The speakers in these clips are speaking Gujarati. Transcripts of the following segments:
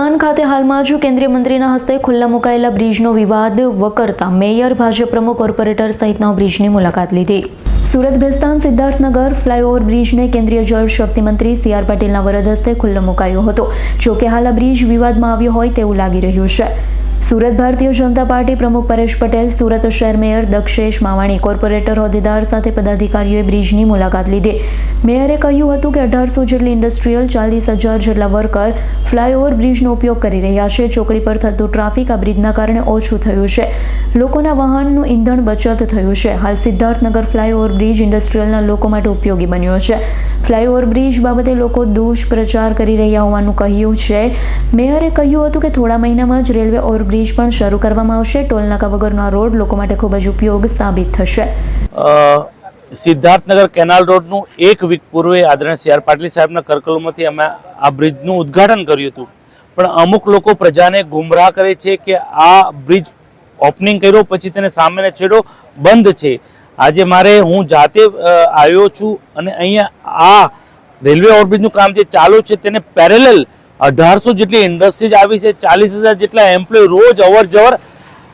પાન ખાતે હાલમાં જ કેન્દ્રીય મંત્રીના હસ્તે ખુલ્લા મુકાયેલા બ્રિજનો વિવાદ વકરતા મેયર, ભાજપ પ્રમુખ, કોર્પોરેટર સહિતના બ્રિજની મુલાકાત લીધી. સુરત ભેસ્તાન સિદ્ધાર્થનગર ફ્લાયઓવર બ્રિજને કેન્દ્રીય જળ શક્તિ મંત્રી સી આર પાટીલના વરદ હસ્તે ખુલ્લો મુકાયો હતો. જોકે હાલ આ બ્રિજ વિવાદમાં આવ્યો હોય તેવું લાગી રહ્યું છે. સુરત ભારતીય જનતા પાર્ટી પ્રમુખ પરેશ પટેલ, સુરત શહેર મેયર દક્ષેશ માવાણી, કોર્પોરેટર હોદ્દેદાર સાથે પદાધિકારીઓએ બ્રિજની મુલાકાત લીધી. મેયરે કહ્યું હતું કે અઢારસો જેટલી ઇન્ડસ્ટ્રીયલ, ચાલીસ હજાર જેટલા વર્કર ફ્લાયઓવર બ્રિજનો ઉપયોગ કરી રહ્યા છે. ચોકડી પર થતું ટ્રાફિક આ બ્રિજના કારણે ઓછું થયું છે. લોકોના વાહનનું ઈંધણ બચત થયું છે. હાલ સિદ્ધાર્થનગર ફ્લાયઓવર બ્રિજ ઇન્ડસ્ટ્રીયલના લોકો માટે ઉપયોગી બન્યો છે. ફ્લાયઓવર બ્રિજ બાબતે લોકો દુષ્પ્રચાર કરી રહ્યા હોવાનું કહ્યું છે. મેયરે કહ્યું હતું કે થોડા મહિનામાં જ રેલવે ઓવરબ્રિજ પણ શરૂ કરવામાં આવશે. ટોલનાકા વગરનો આ રોડ લોકો માટે ખૂબ જ ઉપયોગ સાબિત થશે. સિદ્ધાર્થનગર કેનાલ રોડનું એક વીક પૂર્વે આદરણીય સી આર સાહેબના કરકલોમાંથી અમે આ બ્રિજનું ઉદ્ઘાટન કર્યું હતું. પણ અમુક લોકો પ્રજાને ગુમરાહ કરે છે કે આ બ્રિજ ઓપનિંગ કર્યો, પછી તેને સામેનો છેડો બંધ છે. આજે મારે હું જાતે આવ્યો છું અને અહીંયા આ રેલવે ઓવરબ્રિજનું કામ જે ચાલુ છે તેને પેરેલલ અઢારસો જેટલી ઇન્ડસ્ટ્રીઝ આવી છે, ચાલીસ હજાર જેટલા એમ્પ્લોય રોજ અવર જવર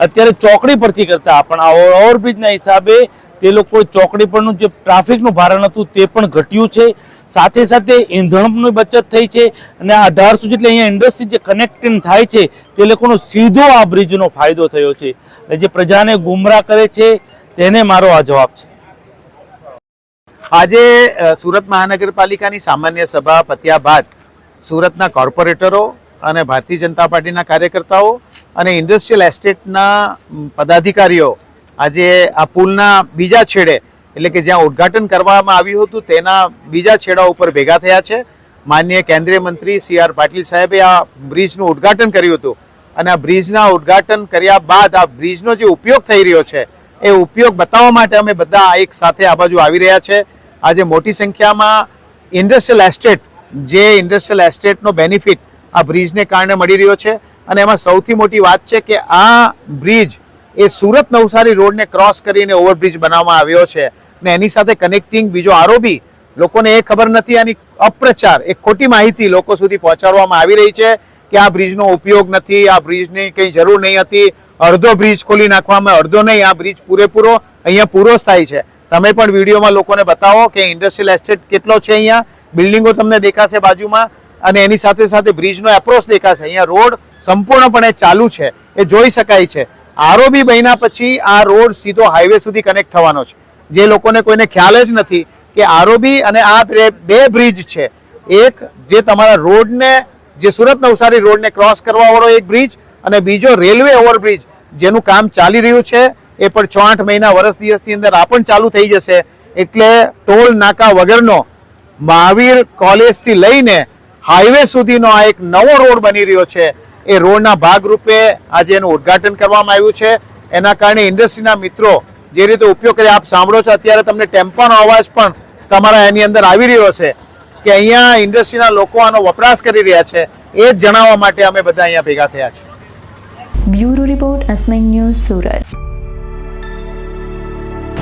અત્યારે ચોકડી પરથી કરતા. પણ આ ઓવરબ્રિજના હિસાબે તે લોકો ચોકડી પરનું જે ટ્રાફિકનું ભારણ હતું તે પણ ઘટ્યું છે. સાથે સાથે ઈંધણની બચત થઈ છે અને આ અઢારસો જેટલી અહીંયા ઇન્ડસ્ટ્રી જે કનેક્ટિંગ થાય છે તે લોકોનો સીધો આ બ્રિજનો ફાયદો થયો છે. અને જે પ્રજાને ગુમરાહ કરે છે તેને મારો આ જવાબ છે. આજે સુરત મહાનગરપાલિકાની સામાન્ય સભા પત્યા બાદ સુરતના કોર્પોરેટરો અને ભારતીય જનતા પાર્ટીના કાર્યકર્તાઓ અને ઇન્ડસ્ટ્રીયલ એસ્ટેટના પદાધિકારીઓ આજે આ પુલના બીજા છેડે, એટલે કે જ્યાં ઉદ્ઘાટન કરવામાં આવ્યું હતું, તેના બીજા છેડા ઉપર ભેગા થયા છે. માનનીય કેન્દ્રીય મંત્રી સી આર પાટીલ સાહેબે આ બ્રિજનું ઉદ્ઘાટન કર્યું હતું. અને આ બ્રિજના ઉદ્ઘાટન કર્યા બાદ આ બ્રિજનો જે ઉપયોગ થઈ રહ્યો છે, એ ઉપયોગ બતાવવા માટે અમે બધા એક સાથે આ બાજુ આવી રહ્યા છે. આજે મોટી સંખ્યામાં ઇન્ડસ્ટ્રીયલ એસ્ટેટ જે ઇન્ડસ્ટ્રીયલ એસ્ટેટનો બેનિફિટ આ બ્રિજને કારણે મળી રહ્યો છે. અને એમાં સૌથી મોટી વાત છે કે આ બ્રિજ એ સુરત નવસારી રોડને ક્રોસ કરીને ઓવરબ્રિજ બનાવવામાં આવ્યો છે. ને એની સાથે કનેક્ટિંગ બીજો આરોબી લોકોને એ ખબર નથી, આની અપ્રચાર, એક ખોટી માહિતી લોકો સુધી પહોંચાડવામાં આવી રહી છે કે આ બ્રિજનો ઉપયોગ નથી, આ બ્રિજની કંઈ જરૂર નહીં હતી. અડધો બ્રિજ ખોલી નાખવામાં, અડધો નહીં, આ બ્રિજ પૂરેપૂરો અહીંયા પૂરો જ થાય છે. તમે પણ વિડીયોમાં લોકોને બતાવો કે ઇન્ડસ્ટ્રીયલ એસ્ટેટ કેટલો છે અહીંયા? બિલ્ડિંગો તમને દેખાશે બાજુમાં અને એની સાથે સાથે બ્રિજનો એપ્રોચ દેખાશે. અહીંયા રોડ સંપૂર્ણપણે ચાલુ છે. એ જોઈ શકાય છે. આરોબી બન્યા પછી આ રોડ સીધો હાઈવે સુધી કનેક્ટ થવાનો છે. જે લોકોને કોઈને ખ્યાલ જ નથી કે આરોબી અને આ બે બ્રિજ છે. એક જે તમારા રોડને, જે સુરત નવસારી રોડને ક્રોસ કરવાવાળો એક બ્રિજ અને બીજો રેલવે ઓવરબ્રિજ જેનું કામ ચાલી રહ્યું છે. એ પણ છ આઠ મહિના વર્ષ દિવસની અંદર આ પણ ચાલુ થઈ જશે. એટલે ટોલ નાકા વગરનો મહાવીર કોલેજથી લઈને હાઈવે સુધીનો આ એક નવો રોડ બની રહ્યો છે. એ રોડના ભાગરૂપે આજે એનું ઉદ્ઘાટન કરવામાં આવ્યું છે. એના કારણે ઇન્ડસ્ટ્રીના મિત્રો જે રીતે ઉપયોગ કરી, આપ સાંભળો છો, અત્યારે તમને ટેમ્પાનો અવાજ પણ તમારા એની અંદર આવી રહ્યો છે કે અહીંયા ઇન્ડસ્ટ્રીના લોકો આનો વપરાશ કરી રહ્યા છે. એ જ જણાવવા માટે અમે બધા અહીંયા ભેગા થયા છીએ. Bureau report S news Surat.